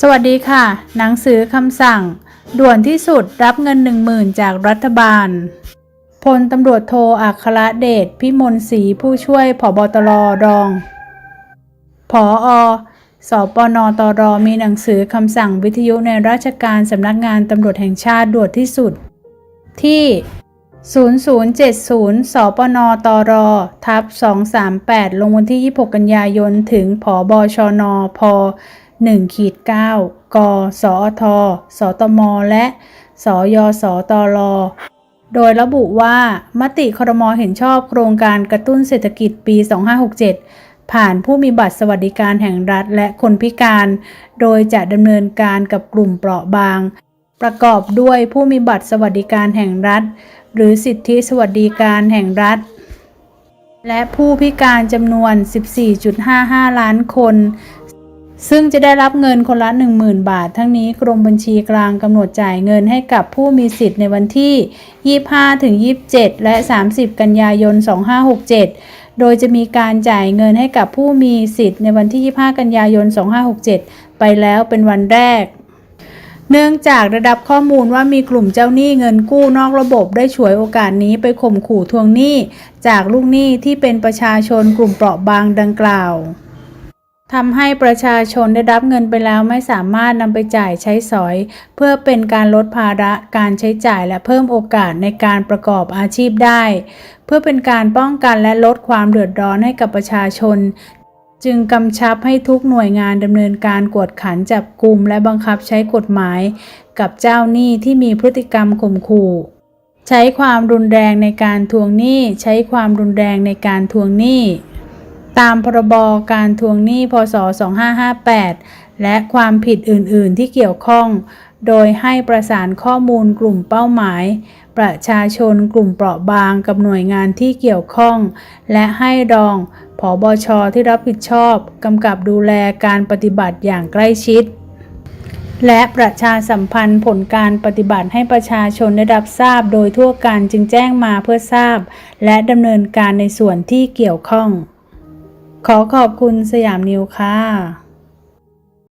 สวัสดีค่ะ หนังสือคำสั่ง ด่วนที่สุดรับเงิน10,000จากรัฐบาลพลตำรวจโทอัครเดชพิมลศรีผู้ช่วยผบตรรองผออสปนตรมีหนังสือคำสั่งวิทยุในราชการสำนักงานตำรวจแห่งชาติด่วนที่สุด ที่ 0070 สปนตรทับ238 ลงวันที่ 26 กันยายน ถึงผบชน พ 1ขีด9กสอทสตม และสยสตรโดยระบุว่ามติครมเห็นชอบโครงการกระตุ้นเศรษฐกิจปี 2567 ผ่านผู้มีบัตรสวัสดิการแห่งรัฐและคนพิการ โดยจะดำเนินการกับกลุ่มเปราะบาง ประกอบด้วยผู้มีบัตรสวัสดิการแห่งรัฐ หรือสิทธิสวัสดิการแห่งรัฐ และผู้พิการจำนวน 14.55 ล้านคน ซึ่งจะได้รับเงินคนละ 10,000 บาท ทั้งนี้กรมบัญชีกลางกำหนดจ่ายเงินให้กับผู้มีสิทธิ์ในวันที่ 25ถึง27 และ 30 กันยายน 2567 โดยจะมีการจ่ายเงินให้กับผู้มีสิทธิ์ในวันที่ 25 กันยายน 2567 ไปแล้วเป็นวันแรกเนื่องจากได้รับข้อมูลว่ามีกลุ่มเจ้าหนี้เงินกู้นอกระบบได้ฉวยโอกาสนี้ไปข่มขู่ทวงหนี้ จากลูกหนี้ที่เป็นประชาชนกลุ่มเปราะบางดังกล่าว ทำให้ประชาชนได้รับเงินไปแล้วไม่สามารถนำไปจ่ายใช้สอย เพื่อเป็นการลดภาระการใช้จ่ายและเพิ่มโอกาสในการประกอบอาชีพได้ เพื่อเป็นการป้องกันและลดความเดือดร้อนให้กับประชาชน จึงกำชับให้ทุกหน่วยงานดำเนินการกวดขันจับกลุ่มและบังคับใช้กฎหมาย กับเจ้าหนี้ที่มีพฤติกรรมข่มขู่ใช้ความรุนแรงในการทวงหนี้ ใช้ความรุนแรงในการทวงหนี้ ตามพรบการทวงหนี้พศ 2558 และความผิดอื่น ๆ ที่เกี่ยวข้อง โดยให้ประสานข้อมูลกลุ่มเป้าหมาย ประชาชนกลุ่มเปราะบางกับหน่วยงานที่เกี่ยวข้อง และให้รองผอบชที่รับผิดชอบกำกับดูแลการปฏิบัติอย่างใกล้ชิด และประชาสัมพันธ์ผลการปฏิบัติให้ประชาชนได้รับทราบโดยทั่วกันจึงแจ้งมาเพื่อทราบ และดำเนินการในส่วนที่เกี่ยวข้อง ขอขอบคุณสยามนิวค่ะ